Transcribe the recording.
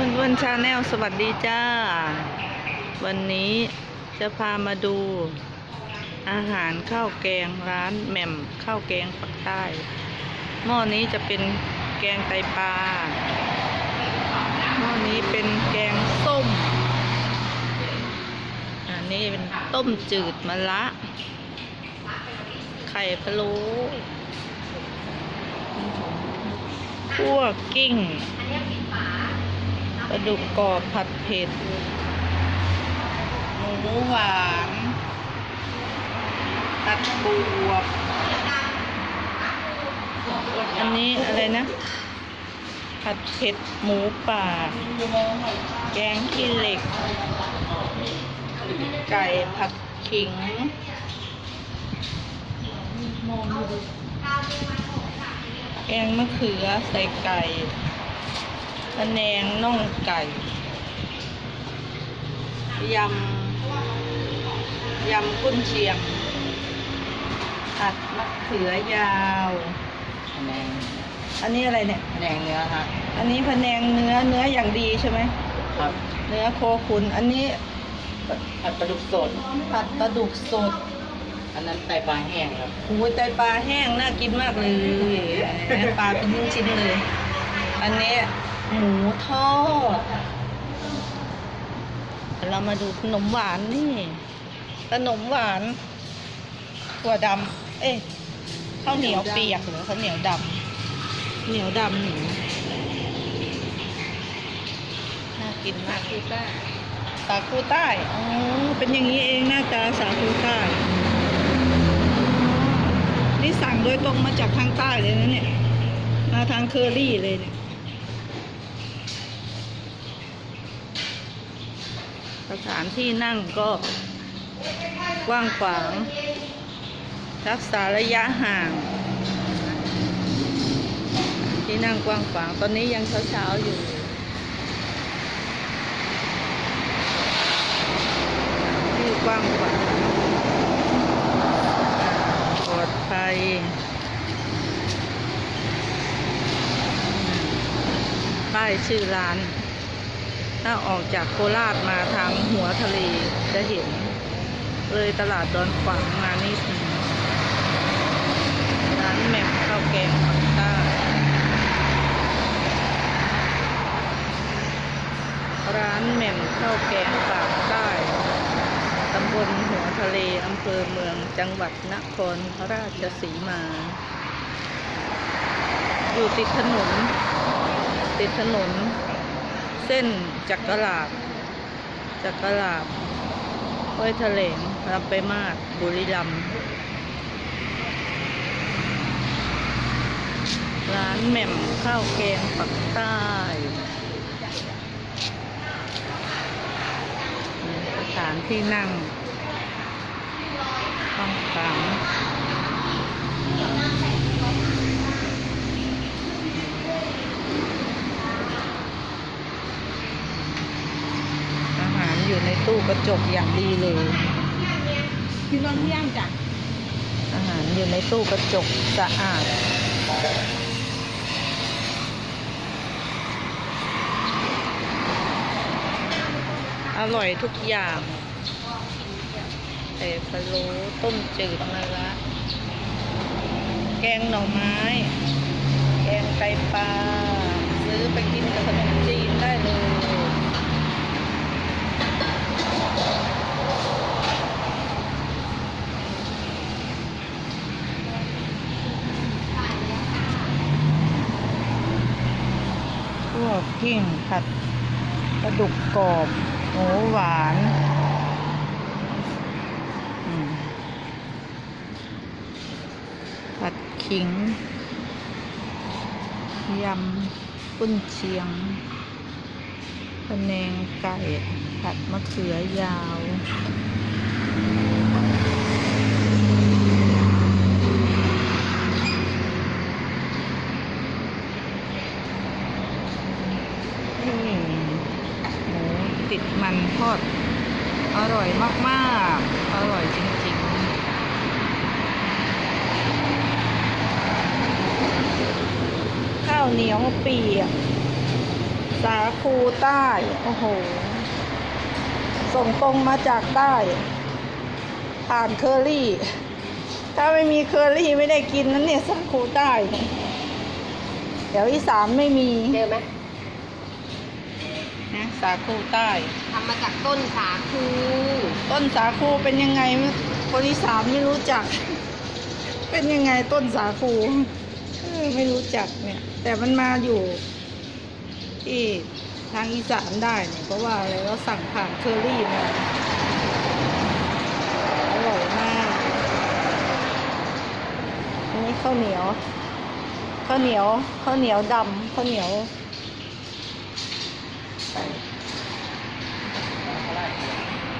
อ้วนอ้วนชาแนลสวัสดีจ้า วันนี้จะพามาดู อาหารข้าวแกงร้านแหม่มข้าวแกงปักใต้ หม้อนี้จะเป็นแกงไตปลา หม้อนี้เป็นแกงส้ม อันนี้เป็นต้มจืดมะละไข่พะโล้คั่วกิ้ง ปลาดุกกรอบผัดเผ็ด หมูหวานตัดบวบอันนี้อะไรนะ ผัดเผ็ดหมูป่า แกงขี้เหล็ก ไก่ผัดขิงแกงมะเขือใส่ไก่พะแนงน่องไก่ ยำ ยำกุ้นเชียง ผัดมะเขือยาว พะแนงอันนี้อะไรเนี่ย พะแนงเนื้อครับอันนี้พะแนงเนื้อเนื้ออย่างดีใช่ไหม ครับเนื้อโคขุน อันนี้ผัดปลาดุกสด ผัดปลาดุกสดอันนั้นไตปลาแห้งครับหูยไตปลาแห้งน่ากินมากเลย ปลาเป็นชิ้นๆเลย อันนี้ หมูทอด เรามาดูขนมหวานนี่ ขนมหวานถั่วดำเอ้ยข้าวเหนียวเปียกหรือข้าวเหนียวดำเหนียวดำหนูน่ากินมากคือป้าสาคูใต้อ๋อเป็นอย่างนี้เองหน้าตาสาคูใต้นี่สั่งโดยตรงมาจากทางใต้เลยนะเนี่ย มาทางเคอรี่เลยเนี่ย สถานที่นั่งก็กว้างขวาง รักษาระยะห่าง ที่นั่งกว้างขวาง ตอนนี้ยังเช้าๆอยู่ที่กว้างขวางปลอดภัยป้ายชื่อร้าน ถ้าออกจากโคราชมาทางหัวทะเลจะเห็น เลยตลาดดอนขวางมานี่ถึงร้านแหม่มข้าวแกงปักใต้ร้านแหม่มข้าวแกงปากใต้ ตำบลหัวทะเล อำเภอเมือง จังหวัดนครราชสีมา อยู่ติดถนน ติดถนน ส้นจักรลาดจักรลาดห้วยแถลงลำไปมากบุรีรัมย์ร้านแหม่มข้าวแกงปักใต้สถานที่นั่งห้องขังอาหารอยู่ในตู้ กระจกอย่างดีเลยกินตอนเที่ยงจ้ะอาหารอยู่ในตู้กระจกสะอาดอร่อยทุกอย่างแต่พะโล้ต้มจืดมะระแกงหน่อไม้ แกงไตปลา ซื้อไปกินกับขนมจีน กกิ้งผัดปลาดุกกรอบหมูหวานผัดขิงยำกุ้นเชียงพะแนงไก่ ผัดมะเขือยาว นี่หมู ติดมันทอด อร่อยมากๆ อร่อยจริงๆข้าวเหนียวเปียกสาคูใต้ โอ้โห ส่งตรงมาจากใต้ ผ่านเคอรี่ ถ้าไม่มีเคอรี่ไม่ได้กินนั้นเนี่ยสาคูใต้ เดี๋ยวอีสานไม่มีเจอไหม สาคูใต้ ทำมาจากต้นสาคูต้นสาคูเป็นยังไงไม่คนอีสานไม่รู้จัก เป็นยังไงต้นสาคูเออไม่รู้จักเนี่ย แต่มันมาอยู่ที่ทางอีสานได้เนี่ยเพราะว่าอะไรเราสั่งผ่านเคอรี่มาอร่อยมากอันนี้ข้าวเหนียวข้าวเหนียวข้าวเหนียวดำข้าวเหนียว